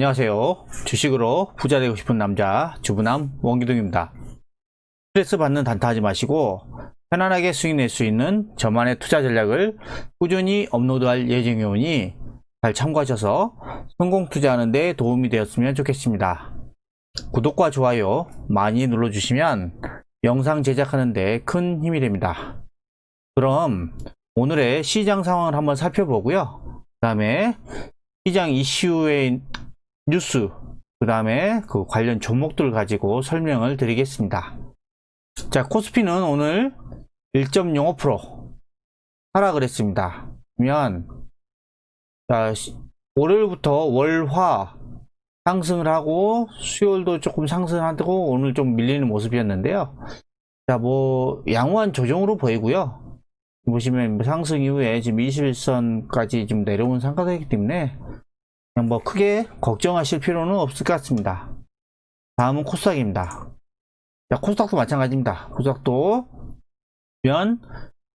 안녕하세요. 주식으로 부자 되고 싶은 남자 주부남 원기동입니다. 스트레스 받는 단타하지 마시고 편안하게 수익 낼 수 있는 저만의 투자 전략을 꾸준히 업로드할 예정이 오니 잘 참고하셔서 성공 투자하는 데 도움이 되었으면 좋겠습니다. 구독과 좋아요 많이 눌러주시면 영상 제작하는 데 큰 힘이 됩니다. 그럼 오늘의 시장 상황을 한번 살펴보고요. 그 다음에 시장 이슈의 뉴스, 그 다음에 그 관련 종목들 가지고 설명을 드리겠습니다. 자, 코스피는 오늘 1.05% 하락을 했습니다. 그러면, 자, 시- 월요일부터 월화 상승을 하고 수요일도 조금 상승하고 오늘 좀 밀리는 모습이었는데요. 자, 뭐, 양호한 조정으로 보이고요. 보시면 뭐 상승 이후에 지금 21선까지 좀 내려온 상가이기 때문에 뭐 크게 걱정하실 필요는 없을 것 같습니다. 다음은 코스닥입니다. 자, 코스닥도 마찬가지입니다. 코스닥도 보면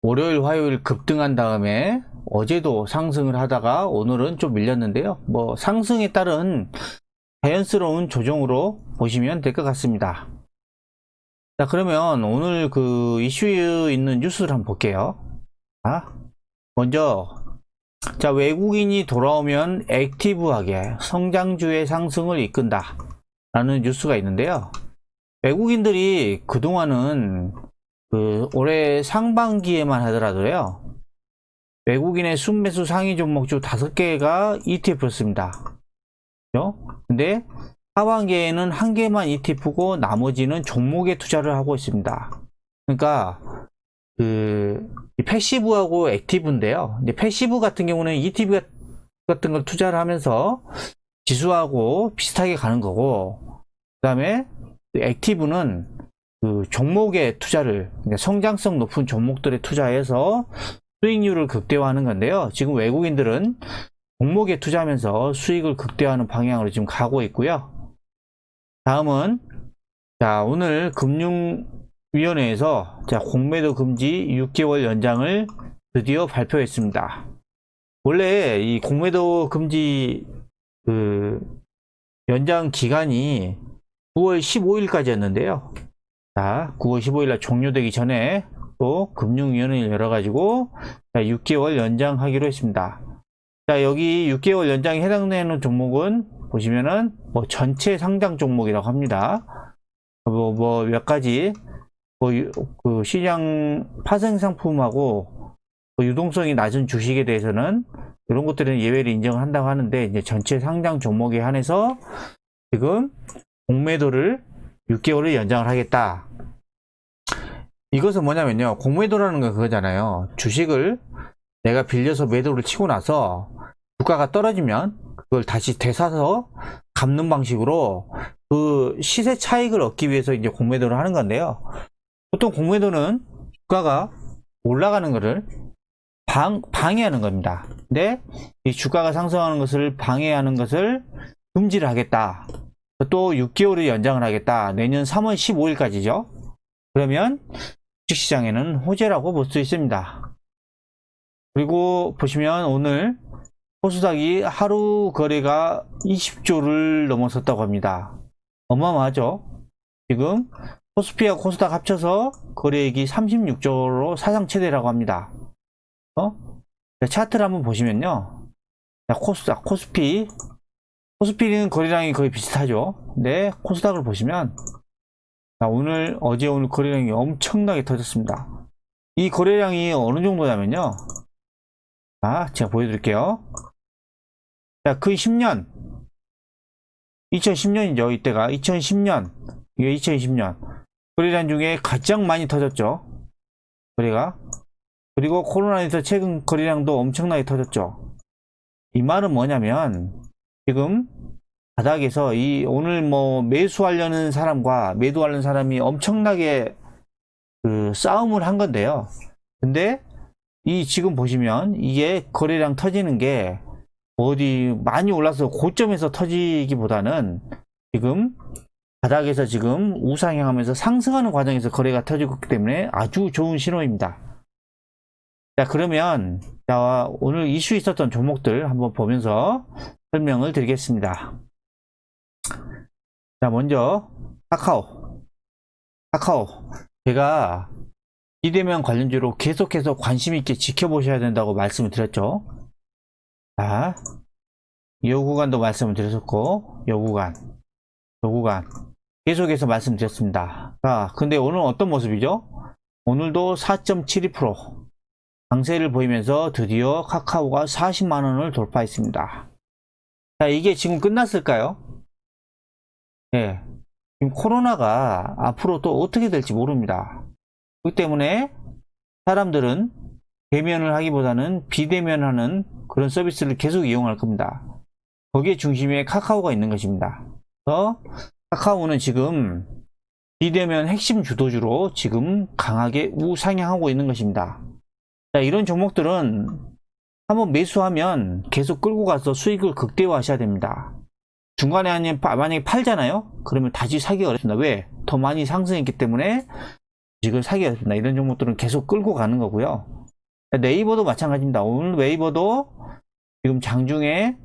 월요일, 화요일 급등한 다음에 어제도 상승을 하다가 오늘은 좀 밀렸는데요. 뭐 상승에 따른 자연스러운 조정으로 보시면 될 것 같습니다. 자, 그러면 오늘 그 이슈에 있는 뉴스를 한번 볼게요. 자, 먼저 자, 외국인이 돌아오면 액티브하게 성장주의 상승을 이끈다. 라는 뉴스가 있는데요. 외국인들이 그동안은 그 올해 상반기에만 하더라도요. 외국인의 순매수 상위 종목주 5개가 ETF였습니다. 그죠? 근데 하반기에는 한 개만 ETF고 나머지는 종목에 투자를 하고 있습니다. 그러니까 그 패시브하고 액티브인데요. 이제 패시브 같은 경우는 ETF 같은 걸 투자를 하면서 지수하고 비슷하게 가는 거고, 그 다음에 액티브는 그 종목에 투자를 그러니까 성장성 높은 종목들에 투자해서 수익률을 극대화하는 건데요. 지금 외국인들은 종목에 투자하면서 수익을 극대화하는 방향으로 지금 가고 있고요. 다음은 자 오늘 금융 위원회에서 자 공매도 금지 6개월 연장을 드디어 발표했습니다. 원래 이 공매도 금지 그 연장 기간이 9월 15일까지였는데요. 자, 9월 15일 날 종료되기 전에 또 금융위원회를 열어가지고 자, 6개월 연장하기로 했습니다. 자, 여기 6개월 연장에 해당되는 종목은 보시면은 뭐 전체 상장 종목이라고 합니다. 뭐, 뭐 몇 가지 뭐, 유- 그 시장 파생 상품하고 그 유동성이 낮은 주식에 대해서는 이런 것들은 예외를 인정한다고 하는데 이제 전체 상장 종목에 한해서 지금 공매도를 6개월을 연장을 하겠다. 이것은 뭐냐면요. 공매도라는 건 그거잖아요. 주식을 내가 빌려서 매도를 치고 나서 주가가 떨어지면 그걸 다시 되사서 갚는 방식으로 그 시세 차익을 얻기 위해서 이제 공매도를 하는 건데요. 보통 공매도는 주가가 올라가는 것을 방, 방해하는 겁니다. 근데 이 주가가 상승하는 것을 방해하는 것을 금지를 하겠다. 또 6개월을 연장을 하겠다. 내년 3월 15일까지죠. 그러면 주식시장에는 호재라고 볼 수 있습니다. 그리고 보시면 오늘 코스닥이 하루 거래가 20조를 넘어섰다고 합니다. 어마어마하죠? 지금 코스피와 코스닥 합쳐서 거래액이 36조로 사상 최대라고 합니다. 어? 자, 차트를 한번 보시면요. 자, 코스닥, 코스피. 코스피는 거래량이 거의 비슷하죠. 근데 코스닥을 보시면 자, 오늘 어제 오늘 거래량이 엄청나게 터졌습니다. 이 거래량이 어느 정도냐면요. 자, 제가 보여드릴게요. 자, 그 10년 2010년이죠. 이때가 2010년 이게 2020년 거래량 중에 가장 많이 터졌죠. 거래가 그리고 코로나에서 최근 거래량도 엄청나게 터졌죠. 이 말은 뭐냐면 지금 바닥에서 이 오늘 뭐 매수하려는 사람과 매도하려는 사람이 엄청나게 그 싸움을 한 건데요. 근데 이 지금 보시면 이게 거래량 터지는 게 어디 많이 올라서 고점에서 터지기보다는 지금 바닥에서 지금 우상향하면서 상승하는 과정에서 거래가 터지고 있기 때문에 아주 좋은 신호입니다. 자, 그러면, 자, 오늘 이슈 있었던 종목들 한번 보면서 설명을 드리겠습니다. 자, 먼저, 카카오. 카카오. 제가 이대면 관련주로 계속해서 관심 있게 지켜보셔야 된다고 말씀을 드렸죠. 자, 요 구간도 말씀을 드렸었고, 요 구간, 요 구간. 계속해서 말씀드렸습니다. 자, 근데 오늘 어떤 모습이죠? 오늘도 4.72% 강세를 보이면서 드디어 카카오가 40만원을 돌파했습니다. 자, 이게 지금 끝났을까요? 예. 지금 코로나가 앞으로 또 어떻게 될지 모릅니다. 그렇기 때문에 사람들은 대면을 하기보다는 비대면하는 그런 서비스를 계속 이용할 겁니다. 거기에 중심에 카카오가 있는 것입니다. 그래서 카카오는 지금 비대면 핵심 주도주로 지금 강하게 우상향하고 있는 것입니다. 자, 이런 종목들은 한번 매수하면 계속 끌고 가서 수익을 극대화하셔야 됩니다. 중간에 아니 만약에 팔잖아요? 그러면 다시 사기 어렵습니다. 왜? 더 많이 상승했기 때문에 지금 사기 어렵습니다. 이런 종목들은 계속 끌고 가는 거고요. 네이버도 마찬가지입니다. 오늘 네이버도 지금 장중에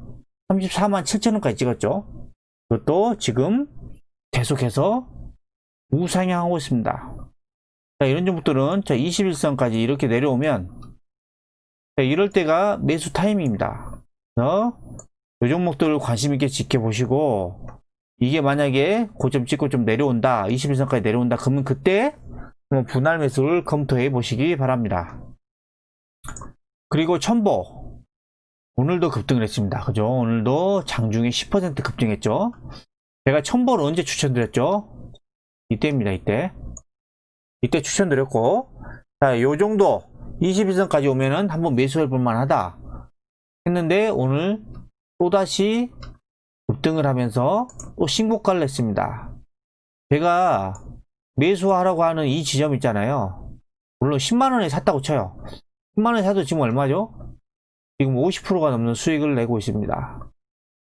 34만 7천원까지 찍었죠. 그것도 지금 계속해서 우상향하고 있습니다. 자, 이런 종목들은 자, 21선까지 이렇게 내려오면 자, 이럴 때가 매수 타임입니다. 그래서 이 종목들을 관심 있게 지켜보시고 이게 만약에 고점 찍고 좀 내려온다 21선까지 내려온다 그러면 그때 분할 매수를 검토해 보시기 바랍니다. 그리고 첨보 오늘도 급등을 했습니다. 그죠? 오늘도 장중에 10% 급등했죠. 제가 첨보를 언제 추천드렸죠? 이때입니다. 이때 이때 추천드렸고 자, 요 정도 21선까지 오면은 한번 매수해 볼 만하다 했는데 오늘 또다시 급등을 하면서 또 신고가를 냈습니다. 제가 매수하라고 하는 이 지점 있잖아요. 물론 10만원에 샀다고 쳐요. 10만원에 사도 지금 얼마죠? 지금 50%가 넘는 수익을 내고 있습니다.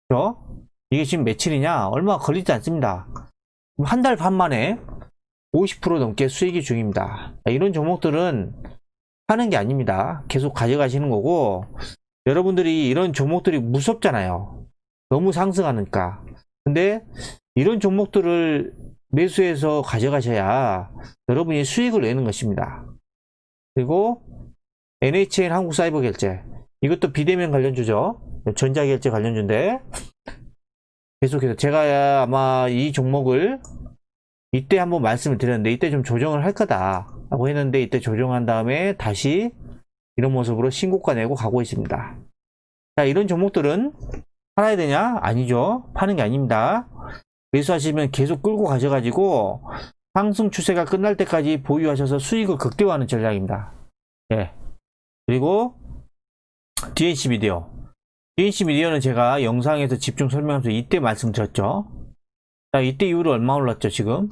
그죠? 이게 지금 며칠이냐? 얼마 걸리지 않습니다. 한 달 반 만에 50% 넘게 수익이 중입니다. 이런 종목들은 하는 게 아닙니다. 계속 가져가시는 거고, 여러분들이 이런 종목들이 무섭잖아요. 너무 상승하니까. 근데 이런 종목들을 매수해서 가져가셔야 여러분이 수익을 내는 것입니다. 그리고 NHN 한국사이버결제. 이것도 비대면 관련주죠. 전자결제 관련주인데, 계속해서 제가 아마 이 종목을 이때 한번 말씀을 드렸는데 이때 좀 조정을 할 거다 라고 했는데 이때 조정한 다음에 다시 이런 모습으로 신고가 내고 가고 있습니다. 자 이런 종목들은 팔아야 되냐? 아니죠. 파는 게 아닙니다. 매수하시면 계속 끌고 가셔가지고 상승 추세가 끝날 때까지 보유하셔서 수익을 극대화하는 전략입니다. 예. 그리고 DNC 미디어 DNC 미디어는 제가 영상에서 집중 설명하면서 이때 말씀드렸죠 자, 이때 이후로 얼마 올랐죠, 지금?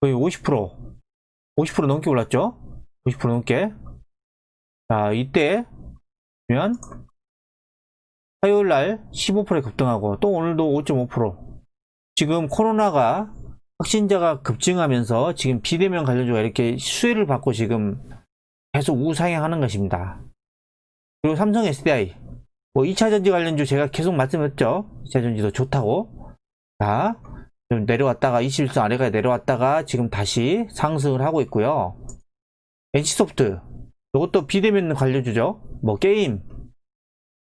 거의 50%. 50% 넘게 올랐죠? 50% 넘게. 자, 이때, 보면, 화요일 날 15%에 급등하고, 또 오늘도 5.5%. 지금 코로나가 확진자가 급증하면서 지금 비대면 관련주가 이렇게 수혜를 받고 지금 계속 우상향하는 것입니다. 그리고 삼성 SDI. 뭐 2차전지 관련주 제가 계속 말씀했죠. 2차전지도 좋다고. 자, 좀 내려왔다가 21선 아래가 내려왔다가 지금 다시 상승을 하고 있고요. NC소프트 이것도 비대면 관련주죠. 뭐 게임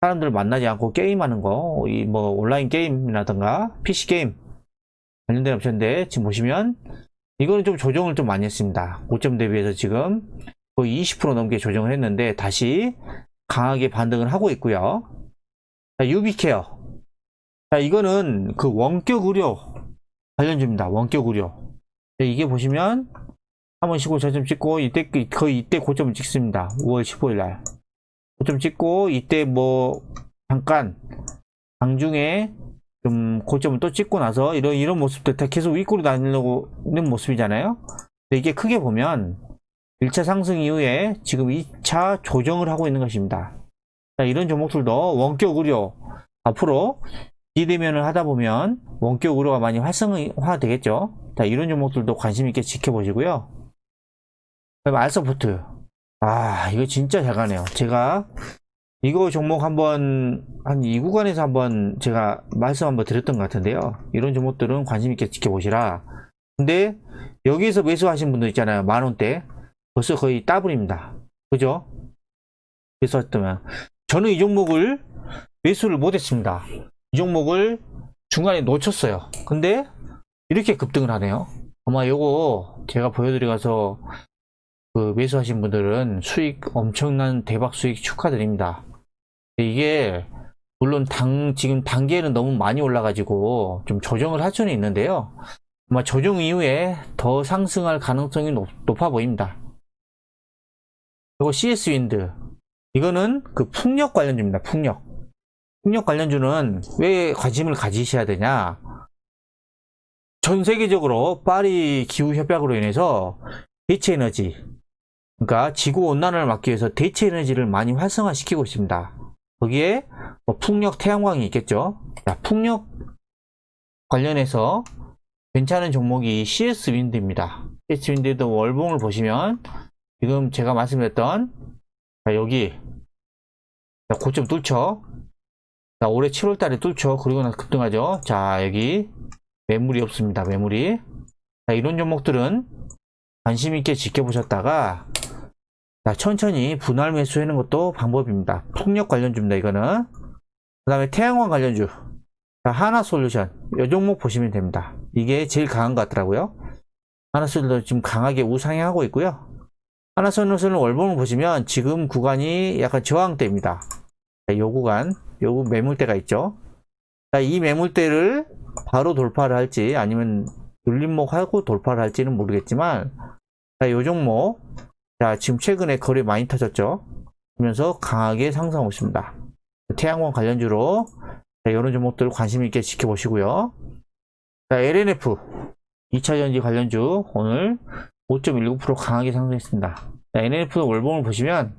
사람들 만나지 않고 게임하는 거, 이 뭐 온라인 게임이라든가 PC 게임 관련된 업체인데 지금 보시면 이거는 좀 조정을 좀 많이 했습니다. 고점 대비해서 지금 거의 20% 넘게 조정을 했는데 다시 강하게 반등을 하고 있고요. 자, 유비케어 자, 이거는 그 원격 의료 관련주입니다. 원격 의료. 네, 이게 보시면 한번 쉬고 저점 찍고 이때 거의 이때 고점을 찍습니다. 5월 15일 날 고점 찍고 이때 뭐 잠깐 장중에 좀 고점을 또 찍고 나서 이런 이런 모습들 다 계속 윗골이 다니려고 있는 모습이잖아요. 근데 이게 크게 보면 1차 상승 이후에 지금 2차 조정을 하고 있는 것입니다. 자, 이런 종목들도 원격 의료 앞으로 비대면을 하다 보면 원격 의료가 많이 활성화 되겠죠. 자, 이런 종목들도 관심 있게 지켜보시고요. 그다음 알서포트. 아, 이거 진짜 잘 가네요. 제가 이거 종목 한번 한 이 구간에서 한번 제가 말씀 한번 드렸던 것 같은데요. 이런 종목들은 관심 있게 지켜보시라. 근데 여기서 매수하신 분들 있잖아요. 만 원대 벌써 거의 따블입니다. 그죠? 매수했다면 저는 이 종목을 매수를 못했습니다. 이 종목을 중간에 놓쳤어요. 근데 이렇게 급등을 하네요. 아마 요거 제가 보여드리고서 그 매수하신 분들은 수익 엄청난 대박 수익 축하드립니다. 이게 물론 당 지금 단계는 너무 많이 올라가지고 좀 조정을 할 수는 있는데요. 아마 조정 이후에 더 상승할 가능성이 높, 높아 보입니다. 그리고 CS 윈드 이거는 그 풍력 관련주입니다. 풍력. 풍력 관련주는 왜 관심을 가지셔야 되냐? 전 세계적으로 파리 기후 협약으로 인해서 대체 에너지, 그러니까 지구 온난화를 막기 위해서 대체 에너지를 많이 활성화시키고 있습니다. 거기에 뭐 풍력, 태양광이 있겠죠. 자, 풍력 관련해서 괜찮은 종목이 CS 윈드입니다. CS 윈드도 월봉을 보시면 지금 제가 말씀드렸던 자, 여기 자, 고점 뚫죠. 자, 올해 7월 달에 뚫죠. 그리고 나서 급등하죠. 자, 여기 매물이 없습니다. 매물이. 자, 이런 종목들은 관심 있게 지켜보셨다가 자, 천천히 분할 매수하는 것도 방법입니다. 풍력 관련주입니다. 이거는. 그 다음에 태양광 관련주. 자, 하나솔루션. 이 종목 보시면 됩니다. 이게 제일 강한 것 같더라고요. 하나솔루션 지금 강하게 우상향하고 있고요. 하나솔루션을 월봉을 보시면 지금 구간이 약간 저항대입니다. 자, 요 구간, 요 매물대가 있죠. 자, 이 매물대를 바로 돌파를 할지 아니면 눌림목 하고 돌파를 할지는 모르겠지만 자, 요 종목 자, 지금 최근에 거래 많이 터졌죠. 그러면서 강하게 상승하고 있습니다. 태양광 관련주로 자, 이런 종목들 관심 있게 지켜보시고요. 자, LNF 2차전지 관련주 오늘 5.19% 강하게 상승했습니다. 자, NNF 월봉을 보시면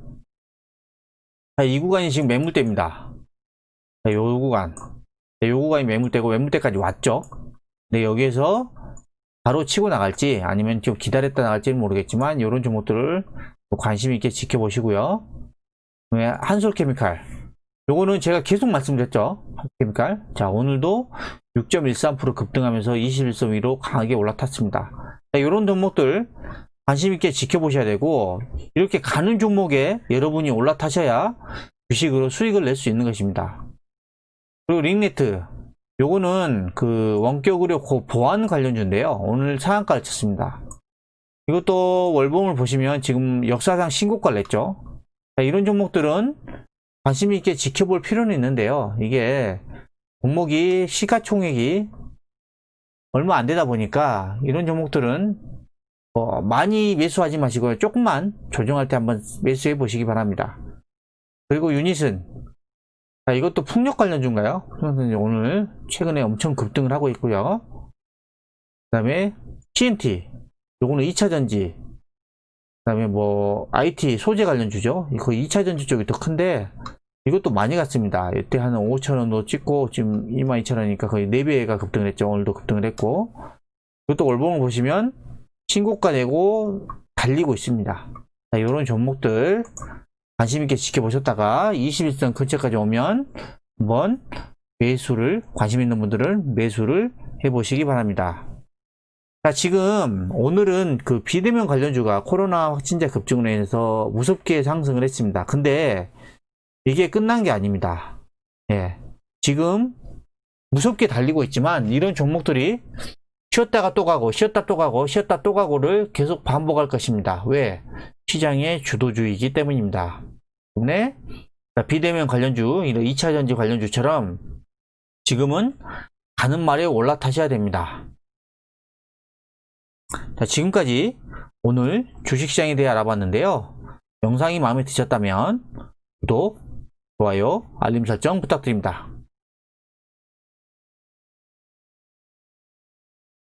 자, 이 구간이 지금 매물대입니다. 자, 요 구간. 자, 요 구간이 매물대고 매물대까지 왔죠. 근데 여기에서 바로 치고 나갈지 아니면 좀 기다렸다 나갈지는 모르겠지만 이런 종목들을 관심 있게 지켜보시고요. 한솔케미칼. 요거는 제가 계속 말씀드렸죠. 한솔케미칼. 자, 오늘도 6.13% 급등하면서 21선 위로 강하게 올라탔습니다. 자, 이런 종목들 관심 있게 지켜보셔야 되고 이렇게 가는 종목에 여러분이 올라타셔야 주식으로 수익을 낼 수 있는 것입니다. 그리고 링네트 요거는 그 원격 의료 고- 보안 관련주인데요. 오늘 상한가를 쳤습니다. 이것도 월봉을 보시면 지금 역사상 신고가를 냈죠. 자, 이런 종목들은 관심 있게 지켜볼 필요는 있는데요. 이게 종목이 시가총액이 얼마 안 되다 보니까 이런 종목들은 어, 많이 매수하지 마시고요. 조금만 조정할 때 한번 매수해 보시기 바랍니다. 그리고 유닛은 자, 이것도 풍력 관련주인가요? 오늘 최근에 엄청 급등을 하고 있고요. 그 다음에 TNT 요거는 2차전지 그 다음에 뭐 IT 소재 관련주죠. 이거 2차전지 쪽이 더 큰데 이것도 많이 갔습니다. 이때 한 5천원도 찍고 지금 22,000원이니까 거의 4배가 급등을 했죠. 오늘도 급등을 했고 이것도 월봉을 보시면 신고가 내고 달리고 있습니다. 자, 이런 종목들 관심 있게 지켜보셨다가 21선 근처까지 오면 한번 매수를 관심 있는 분들은 매수를 해보시기 바랍니다. 자, 지금 오늘은 그 비대면 관련주가 코로나 확진자 급증으로 인해서 무섭게 상승을 했습니다. 근데 이게 끝난 게 아닙니다. 예. 지금 무섭게 달리고 있지만 이런 종목들이 쉬었다가 또 가고 쉬었다 또 가고 쉬었다 또 가고를 계속 반복할 것입니다. 왜? 시장의 주도주의이기 때문입니다. 때문에 자, 비대면 관련주, 이런 2차 전지 관련주처럼 지금은 가는 말에 올라타셔야 됩니다. 자, 지금까지 오늘 주식시장에 대해 알아봤는데요. 영상이 마음에 드셨다면 구독, 좋아요, 알림 설정 부탁드립니다.